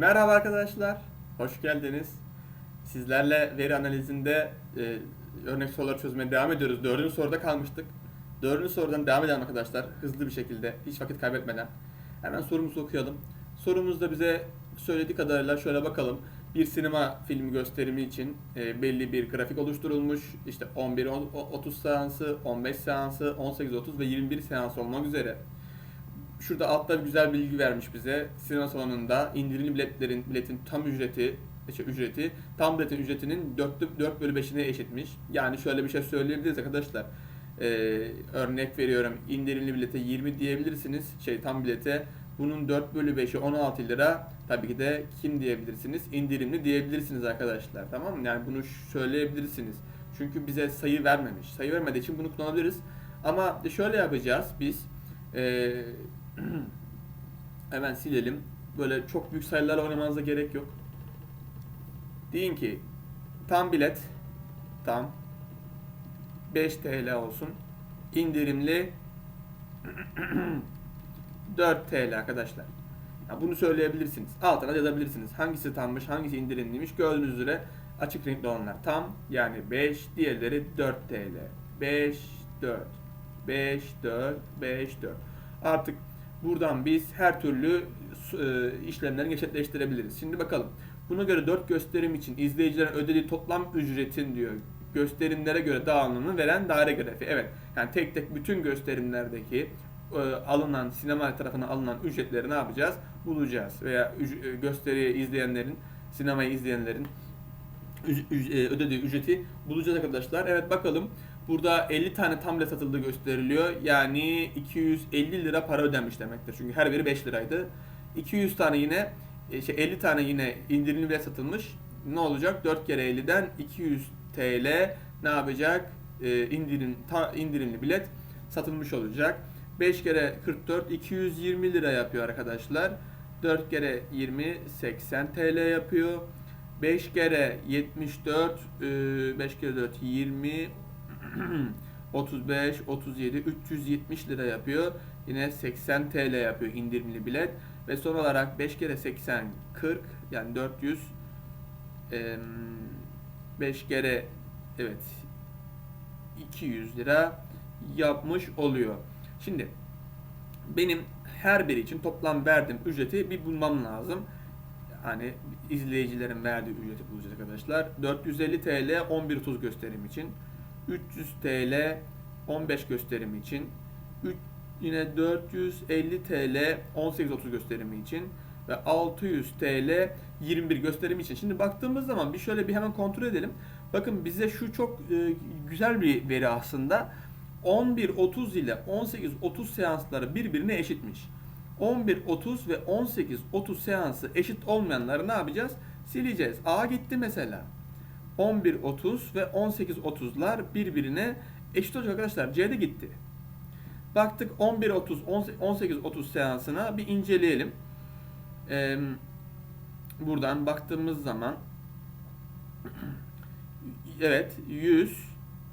Merhaba arkadaşlar, hoş geldiniz. Sizlerle veri analizinde e, örnek soruları çözmeye devam ediyoruz. Dördüncü soruda kalmıştık. Dördüncü sorudan devam edelim arkadaşlar, hızlı bir şekilde, hiç vakit kaybetmeden. Hemen sorumuzu okuyalım. Sorumuzda bize söylediği kadarıyla şöyle bakalım. Bir sinema filmi gösterimi için e, belli bir grafik oluşturulmuş. İşte 11-30 seansı, 15 seansı, 18-30 ve 21 seans olmak üzere. Şurada altta bir güzel bilgi vermiş bize. Sinema salonunda indirimli biletlerin biletin tam ücreti şey, ücreti tam biletin ücretinin 4, 4 bölü 5'ine eşitmiş. Yani şöyle bir şey söyleyebiliriz arkadaşlar. Ee, örnek veriyorum indirimli bilete 20 diyebilirsiniz. Şey tam bilete bunun 4 bölü 5'i 16 lira. Tabii ki de kim diyebilirsiniz? İndirimli diyebilirsiniz arkadaşlar. Tamam mı? Yani bunu söyleyebilirsiniz. Çünkü bize sayı vermemiş. Sayı vermediği için bunu kullanabiliriz. Ama şöyle yapacağız biz. Ee, hemen silelim. Böyle çok büyük sayılarla oynamanıza gerek yok. Deyin ki tam bilet tam 5 TL olsun. İndirimli 4 TL arkadaşlar. Ya bunu söyleyebilirsiniz. Altına yazabilirsiniz. Hangisi tammış, hangisi indirimliymiş. Gördüğünüz üzere açık renkli olanlar tam. Yani 5, diğerleri 4 TL. 5, 4. 5, 4, 5, 4. Artık buradan biz her türlü e, işlemleri gerçekleştirebiliriz. Şimdi bakalım. Buna göre 4 gösterim için izleyicilerin ödediği toplam ücretin diyor gösterimlere göre dağılımını veren daire grafiği. Evet. Yani tek tek bütün gösterimlerdeki e, alınan sinema tarafına alınan ücretleri ne yapacağız? Bulacağız. Veya e, gösteriyi izleyenlerin, sinemayı izleyenlerin ödediği ücreti bulacağız arkadaşlar. Evet bakalım. Burada 50 tane tam bilet satıldığı gösteriliyor. Yani 250 lira para ödenmiş demektir. Çünkü her biri 5 liraydı. 200 tane yine e, şey 50 tane yine indirimli bilet satılmış. Ne olacak? 4 kere 50'den 200 TL ne yapacak? E, indirim ta, indirimli bilet satılmış olacak. 5 kere 44 220 lira yapıyor arkadaşlar. 4 kere 20 80 TL yapıyor. 5 kere 74 5 kere 4 20 35 37 370 lira yapıyor. Yine 80 TL yapıyor indirimli bilet. Ve son olarak 5 kere 80 40 yani 400 5 kere evet 200 lira yapmış oluyor. Şimdi benim her biri için toplam verdiğim ücreti bir bulmam lazım. Hani izleyicilerin verdiği ücreti bulacağız arkadaşlar. 450 TL 11.30 gösterim için. 300 TL 15 gösterimi için. 3, yine 450 TL 18.30 gösterimi için ve 600 TL 21 gösterim için. Şimdi baktığımız zaman bir şöyle bir hemen kontrol edelim. Bakın bize şu çok e, güzel bir veri aslında. 11.30 ile 18.30 seansları birbirine eşitmiş. 11.30 ve 18.30 seansı eşit olmayanları ne yapacağız? Sileceğiz. A gitti mesela. 11.30 ve 18.30'lar birbirine eşit olacak arkadaşlar. C de gitti. Baktık 11.30 18.30 seansına bir inceleyelim. Ee, buradan baktığımız zaman evet 100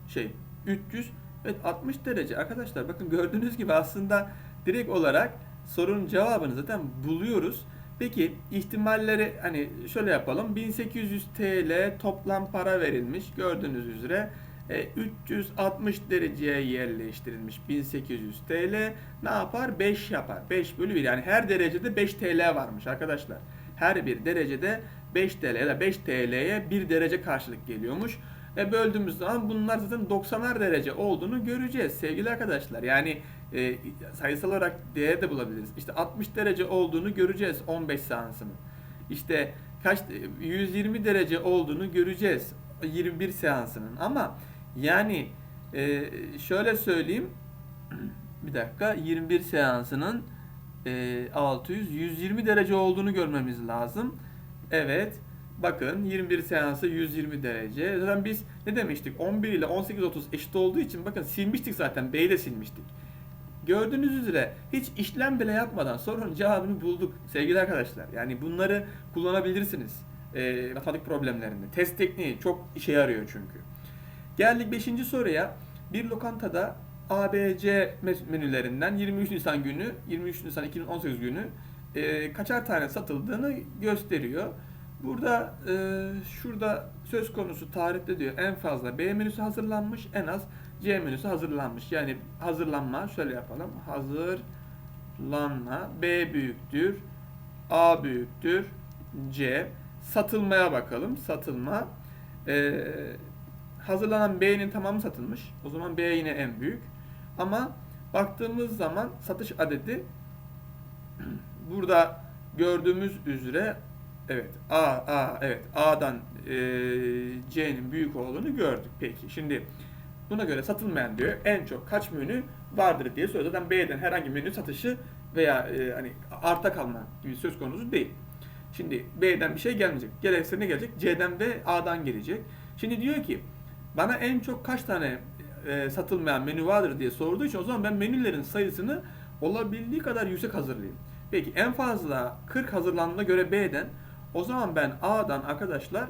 şey 300 evet 60 derece arkadaşlar bakın gördüğünüz gibi aslında direkt olarak sorunun cevabını zaten buluyoruz. Peki ihtimalleri hani şöyle yapalım. 1800 TL toplam para verilmiş. Gördüğünüz üzere e, 360 dereceye yerleştirilmiş 1800 TL ne yapar? 5 yapar. 5 bölü 1 yani her derecede 5 TL varmış arkadaşlar. Her bir derecede 5 TL ya da 5 TL'ye 1 derece karşılık geliyormuş. Ve böldüğümüz zaman bunlar zaten 90'ar derece olduğunu göreceğiz sevgili arkadaşlar. Yani e, sayısal olarak değer de bulabiliriz. İşte 60 derece olduğunu göreceğiz 15 seansının. İşte kaç 120 derece olduğunu göreceğiz 21 seansının. Ama yani e, şöyle söyleyeyim bir dakika 21 seansının e, 600 120 derece olduğunu görmemiz lazım. Evet. Bakın 21 seansı 120 derece. Zaten biz ne demiştik? 11 ile 18.30 eşit olduğu için bakın silmiştik zaten. B'yi de silmiştik. Gördüğünüz üzere hiç işlem bile yapmadan sorunun cevabını bulduk sevgili arkadaşlar. Yani bunları kullanabilirsiniz e, matematik problemlerinde. Test tekniği çok işe yarıyor çünkü. Geldik 5. soruya. Bir lokantada ABC menülerinden 23 Nisan günü, 23 Nisan 2018 günü e, kaçar tane satıldığını gösteriyor. Burada e, şurada söz konusu tarihte diyor en fazla B menüsü hazırlanmış, en az C menüsü hazırlanmış. Yani hazırlanma şöyle yapalım. Hazırlanma B büyüktür, A büyüktür, C. Satılmaya bakalım. Satılma. E, hazırlanan B'nin tamamı satılmış. O zaman B yine en büyük. Ama baktığımız zaman satış adedi burada gördüğümüz üzere evet A A evet A'dan e, C'nin büyük olduğunu gördük. Peki şimdi buna göre satılmayan diyor en çok kaç menü vardır diye soruyor. Zaten B'den herhangi menü satışı veya e, hani arta kalma gibi söz konusu değil. Şimdi B'den bir şey gelmeyecek. Gerekse ne gelecek? C'den ve A'dan gelecek. Şimdi diyor ki bana en çok kaç tane e, satılmayan menü vardır diye sorduğu için o zaman ben menülerin sayısını olabildiği kadar yüksek hazırlayayım. Peki en fazla 40 hazırlandığına göre B'den o zaman ben A'dan arkadaşlar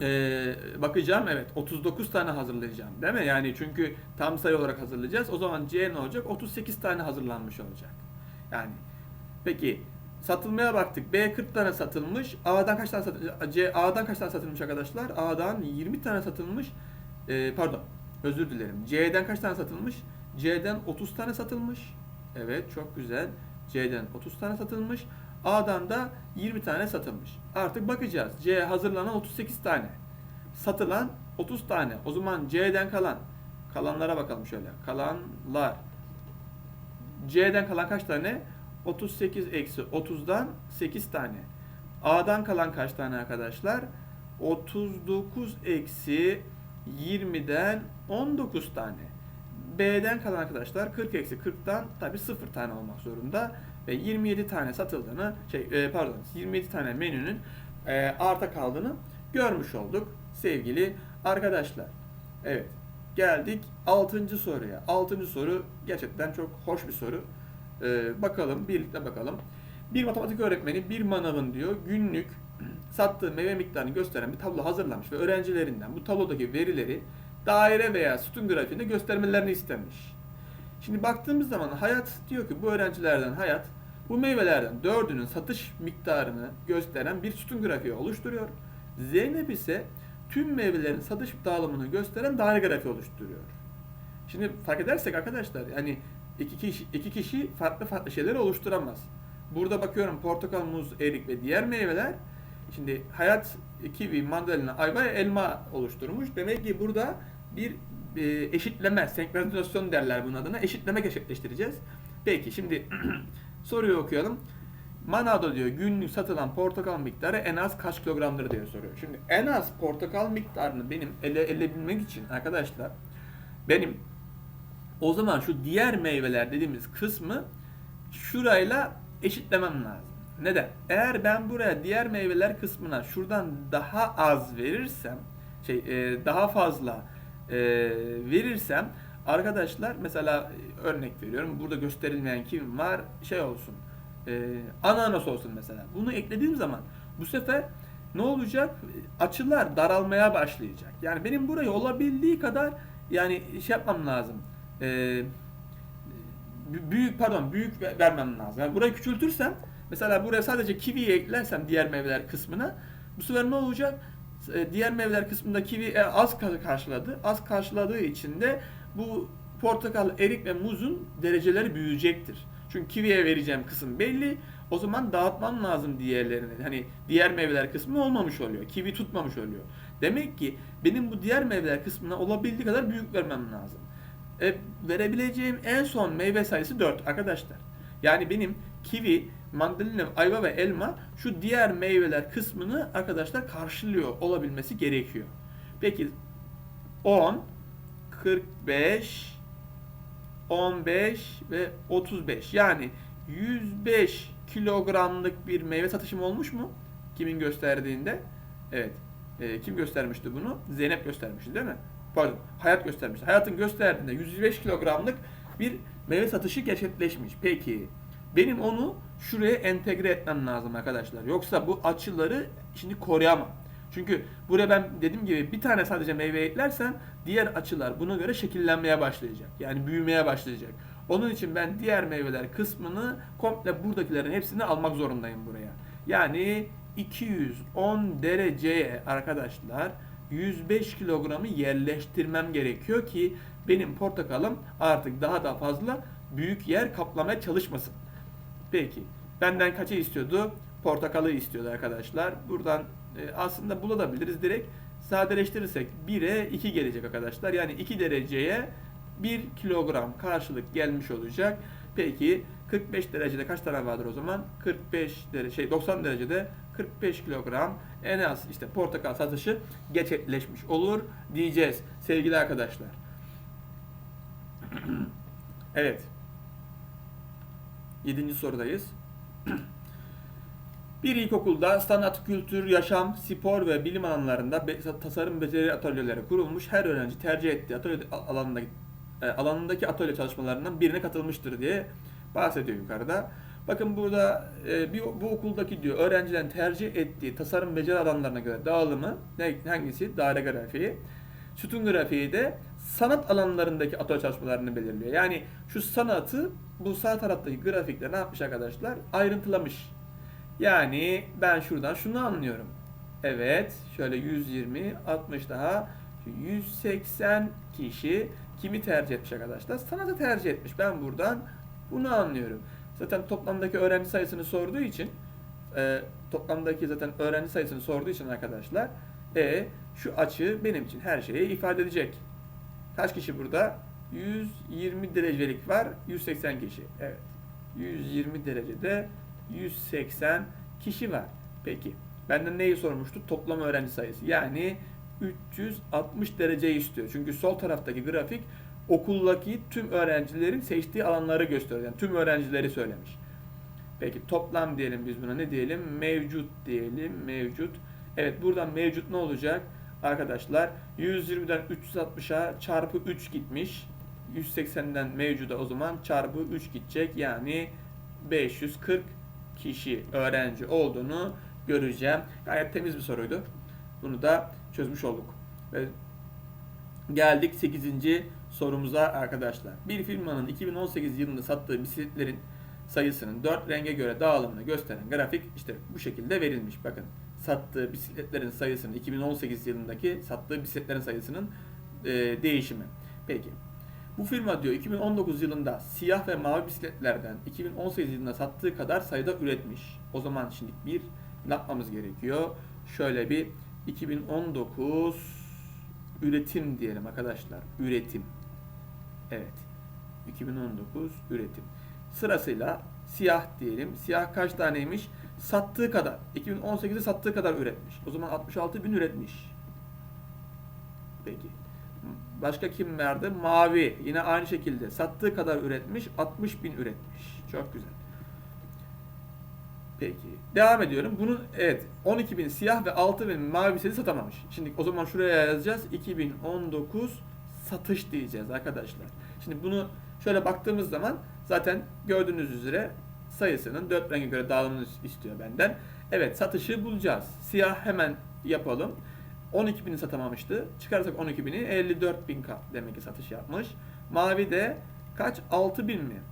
e, bakacağım evet 39 tane hazırlayacağım değil mi? Yani çünkü tam sayı olarak hazırlayacağız. O zaman C ne olacak? 38 tane hazırlanmış olacak. Yani peki satılmaya baktık. B 40 tane satılmış. A'dan kaç tane satılmış? C A'dan kaç tane satılmış arkadaşlar? A'dan 20 tane satılmış. E, pardon. Özür dilerim. C'den kaç tane satılmış? C'den 30 tane satılmış. Evet çok güzel. C'den 30 tane satılmış. A'dan da 20 tane satılmış. Artık bakacağız. C hazırlanan 38 tane. Satılan 30 tane. O zaman C'den kalan. Kalanlara bakalım şöyle. Kalanlar. C'den kalan kaç tane? 38 eksi 30'dan 8 tane. A'dan kalan kaç tane arkadaşlar? 39 eksi 20'den 19 tane. B'den kalan arkadaşlar 40 eksi 40'tan tabi 0 tane olmak zorunda ve 27 tane satıldığını şey e, pardon 27 tane menünün e, arta kaldığını görmüş olduk sevgili arkadaşlar. Evet geldik 6. soruya. 6. soru gerçekten çok hoş bir soru. E, bakalım birlikte bakalım. Bir matematik öğretmeni bir manavın diyor günlük sattığı meyve miktarını gösteren bir tablo hazırlamış ve öğrencilerinden bu tablodaki verileri daire veya sütun grafiğinde göstermelerini istemiş. Şimdi baktığımız zaman Hayat diyor ki bu öğrencilerden Hayat bu meyvelerden dördünün satış miktarını gösteren bir sütun grafiği oluşturuyor. Zeynep ise tüm meyvelerin satış dağılımını gösteren daire grafiği oluşturuyor. Şimdi fark edersek arkadaşlar yani iki kişi, iki kişi farklı farklı şeyleri oluşturamaz. Burada bakıyorum portakal, muz, erik ve diğer meyveler Şimdi hayat kivi, mandalina, ayva, elma oluşturmuş. Demek ki burada bir eşitleme, senkronizasyon derler bunun adına. Eşitleme gerçekleştireceğiz. Peki şimdi soruyu okuyalım. Manado diyor günlük satılan portakal miktarı en az kaç kilogramdır diye soruyor. Şimdi en az portakal miktarını benim ele, ele bilmek için arkadaşlar benim o zaman şu diğer meyveler dediğimiz kısmı şurayla eşitlemem lazım. Neden? Eğer ben buraya diğer meyveler kısmına şuradan daha az verirsem, şey e, daha fazla e, verirsem arkadaşlar mesela e, örnek veriyorum. Burada gösterilmeyen kim var? Şey olsun. E, ananas olsun mesela. Bunu eklediğim zaman bu sefer ne olacak? Açılar daralmaya başlayacak. Yani benim burayı olabildiği kadar yani şey yapmam lazım. E, büyük pardon büyük vermem lazım. Yani burayı küçültürsem Mesela buraya sadece kiviyi eklersem diğer meyveler kısmına bu sefer ne olacak? E, diğer meyveler kısmında kivi e, az karşıladı. Az karşıladığı için de bu portakal, erik ve muzun dereceleri büyüyecektir. Çünkü kiviye vereceğim kısım belli. O zaman dağıtmam lazım diğerlerini. Hani diğer meyveler kısmı olmamış oluyor. Kivi tutmamış oluyor. Demek ki benim bu diğer meyveler kısmına olabildiği kadar büyük vermem lazım. E, verebileceğim en son meyve sayısı 4 arkadaşlar. Yani benim kivi, mandalina, ayva ve elma şu diğer meyveler kısmını arkadaşlar karşılıyor olabilmesi gerekiyor. Peki 10, 45, 15 ve 35 yani 105 kilogramlık bir meyve satışım olmuş mu? Kimin gösterdiğinde? Evet. E, kim göstermişti bunu? Zeynep göstermişti değil mi? Pardon. Hayat göstermişti. Hayatın gösterdiğinde 105 kilogramlık bir meyve satışı gerçekleşmiş. Peki benim onu şuraya entegre etmem lazım arkadaşlar. Yoksa bu açıları şimdi koruyamam. Çünkü buraya ben dediğim gibi bir tane sadece meyve eklersen diğer açılar buna göre şekillenmeye başlayacak. Yani büyümeye başlayacak. Onun için ben diğer meyveler kısmını komple buradakilerin hepsini almak zorundayım buraya. Yani 210 dereceye arkadaşlar 105 kilogramı yerleştirmem gerekiyor ki benim portakalım artık daha da fazla büyük yer kaplamaya çalışmasın. Peki benden kaçı istiyordu? Portakalı istiyordu arkadaşlar. Buradan e, aslında bulabiliriz direkt sadeleştirirsek 1'e 2 gelecek arkadaşlar. Yani 2 dereceye 1 kilogram karşılık gelmiş olacak. Peki 45 derecede kaç tane vardır o zaman? 45 derece şey 90 derecede 45 kilogram en az işte portakal satışı gerçekleşmiş olur diyeceğiz sevgili arkadaşlar. evet. Yedinci sorudayız. Bir ilkokulda sanat, kültür, yaşam, spor ve bilim alanlarında tasarım beceri atölyeleri kurulmuş. Her öğrenci tercih ettiği atölye alanındaki, e, alanındaki atölye çalışmalarından birine katılmıştır diye bahsediyor yukarıda. Bakın burada e, bir, bu okuldaki diyor öğrencilerin tercih ettiği tasarım beceri alanlarına göre dağılımı ne, hangisi? Daire grafiği. Sütun grafiği de sanat alanlarındaki atölye çalışmalarını belirliyor. Yani şu sanatı bu sağ taraftaki grafikte ne yapmış arkadaşlar? Ayrıntılamış. Yani ben şuradan şunu anlıyorum. Evet, şöyle 120, 60 daha 180 kişi kimi tercih etmiş arkadaşlar? Sanatı tercih etmiş. Ben buradan bunu anlıyorum. Zaten toplamdaki öğrenci sayısını sorduğu için e, toplamdaki zaten öğrenci sayısını sorduğu için arkadaşlar e şu açı benim için her şeyi ifade edecek. Kaç kişi burada? 120 derecelik var. 180 kişi. Evet. 120 derecede 180 kişi var. Peki. Benden neyi sormuştu? Toplam öğrenci sayısı. Yani 360 dereceyi istiyor. Çünkü sol taraftaki grafik okuldaki tüm öğrencilerin seçtiği alanları gösteriyor. Yani tüm öğrencileri söylemiş. Peki toplam diyelim biz buna ne diyelim? Mevcut diyelim. Mevcut. Evet buradan mevcut ne olacak? Arkadaşlar 120'den 360'a çarpı 3 gitmiş. 180'den mevcuda o zaman çarpı 3 gidecek. Yani 540 kişi öğrenci olduğunu göreceğim. Gayet temiz bir soruydu. Bunu da çözmüş olduk. Ve geldik 8. sorumuza arkadaşlar. Bir firmanın 2018 yılında sattığı bisikletlerin sayısının 4 renge göre dağılımını gösteren grafik işte bu şekilde verilmiş. Bakın sattığı bisikletlerin sayısının 2018 yılındaki sattığı bisikletlerin sayısının e, değişimi. Peki bu firma diyor 2019 yılında siyah ve mavi bisikletlerden 2018 yılında sattığı kadar sayıda üretmiş. O zaman şimdi bir ne yapmamız gerekiyor? Şöyle bir 2019 üretim diyelim arkadaşlar. Üretim. Evet. 2019 üretim. Sırasıyla siyah diyelim. Siyah kaç taneymiş? Sattığı kadar. 2018'de sattığı kadar üretmiş. O zaman 66 bin üretmiş. Peki. Başka kim verdi? Mavi. Yine aynı şekilde sattığı kadar üretmiş. 60 bin üretmiş. Çok güzel. Peki. Devam ediyorum. Bunun evet 12 bin siyah ve 6 bin mavi seti satamamış. Şimdi o zaman şuraya yazacağız. 2019 satış diyeceğiz arkadaşlar. Şimdi bunu şöyle baktığımız zaman zaten gördüğünüz üzere sayısının 4 renge göre dağılımını istiyor benden. Evet satışı bulacağız. Siyah hemen yapalım. 12 bini satamamıştı. Çıkarsak 12 bini 54 bin demek ki satış yapmış. Mavi de kaç? 6 bin mi?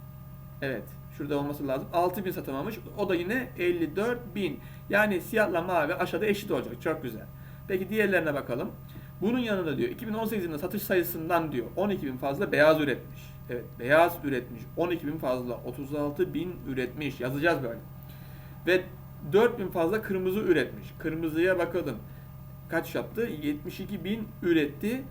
Evet. Şurada olması lazım. 6 bin satamamış. O da yine 54 bin. Yani siyahla mavi aşağıda eşit olacak. Çok güzel. Peki diğerlerine bakalım. Bunun yanında diyor 2018 yılında satış sayısından diyor 12 bin fazla beyaz üretmiş. Evet beyaz üretmiş. 12 bin fazla 36 bin üretmiş. Yazacağız böyle. Ve 4 bin fazla kırmızı üretmiş. Kırmızıya bakalım kaç yaptı? 72 bin üretti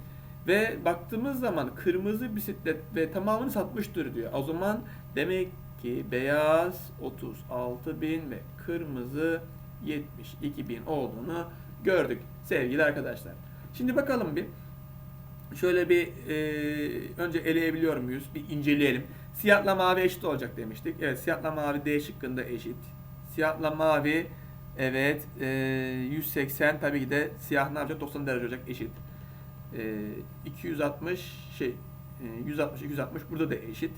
ve baktığımız zaman kırmızı bisiklet ve tamamını satmıştır diyor. O zaman demek ki beyaz 36 bin ve kırmızı 72 bin olduğunu gördük sevgili arkadaşlar. Şimdi bakalım bir şöyle bir e, önce eleyebiliyor muyuz? Bir inceleyelim. Siyahla mavi eşit olacak demiştik. Evet siyahla mavi D şıkkında eşit. Siyahla mavi Evet. E, 180 tabii ki de siyah ne yapacak? 90 derece olacak eşit. E, 260 şey e, 160 260 burada da eşit.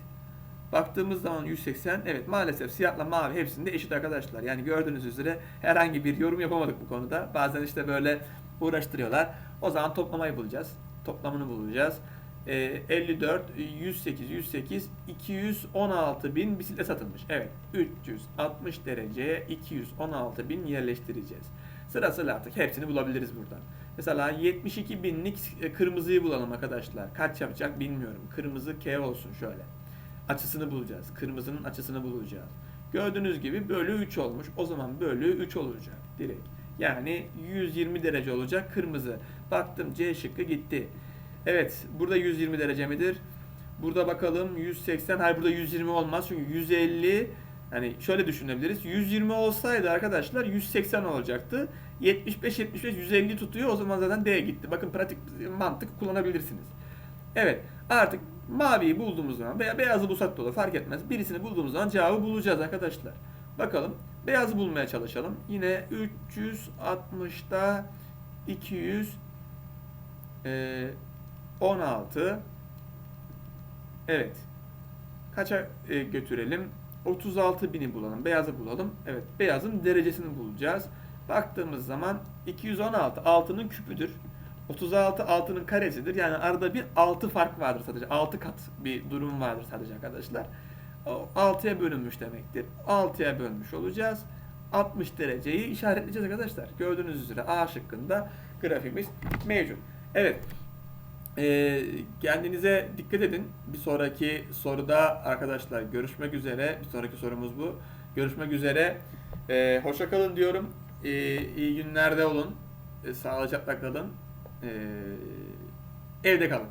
Baktığımız zaman 180 evet maalesef siyahla mavi hepsinde eşit arkadaşlar. Yani gördüğünüz üzere herhangi bir yorum yapamadık bu konuda. Bazen işte böyle uğraştırıyorlar. O zaman toplamayı bulacağız. Toplamını bulacağız. e, 54, 108, 108, 216 bin bisiklet satılmış. Evet, 360 dereceye 216 bin yerleştireceğiz. Sırasıyla artık hepsini bulabiliriz buradan. Mesela 72 binlik e, kırmızıyı bulalım arkadaşlar. Kaç yapacak bilmiyorum. Kırmızı K olsun şöyle. Açısını bulacağız. Kırmızının açısını bulacağız. Gördüğünüz gibi bölü 3 olmuş. O zaman bölü 3 olacak direkt. Yani 120 derece olacak kırmızı. Baktım C şıkkı gitti. Evet burada 120 derece midir? Burada bakalım 180. Hayır burada 120 olmaz çünkü 150 hani şöyle düşünebiliriz. 120 olsaydı arkadaşlar 180 olacaktı. 75 75 150 tutuyor. O zaman zaten D gitti. Bakın pratik mantık kullanabilirsiniz. Evet artık maviyi bulduğumuz zaman veya beyazı bulsak da olur fark etmez. Birisini bulduğumuz zaman cevabı bulacağız arkadaşlar. Bakalım beyazı bulmaya çalışalım. Yine 360'da 200 e, 16 Evet. Kaça e, götürelim? 36 bini bulalım. Beyazı bulalım. Evet. Beyazın derecesini bulacağız. Baktığımız zaman 216 altının küpüdür. 36 altının karesidir. Yani arada bir 6 fark vardır sadece. 6 kat bir durum vardır sadece arkadaşlar. O 6'ya bölünmüş demektir. 6'ya bölmüş olacağız. 60 dereceyi işaretleyeceğiz arkadaşlar. Gördüğünüz üzere A şıkkında grafimiz mevcut. Evet. Ee, kendinize dikkat edin. Bir sonraki soruda arkadaşlar görüşmek üzere. Bir sonraki sorumuz bu. Görüşmek üzere. Ee, hoşça kalın diyorum. Ee, iyi günlerde olun. Ee, sağlıcakla kalın. Ee, evde kalın.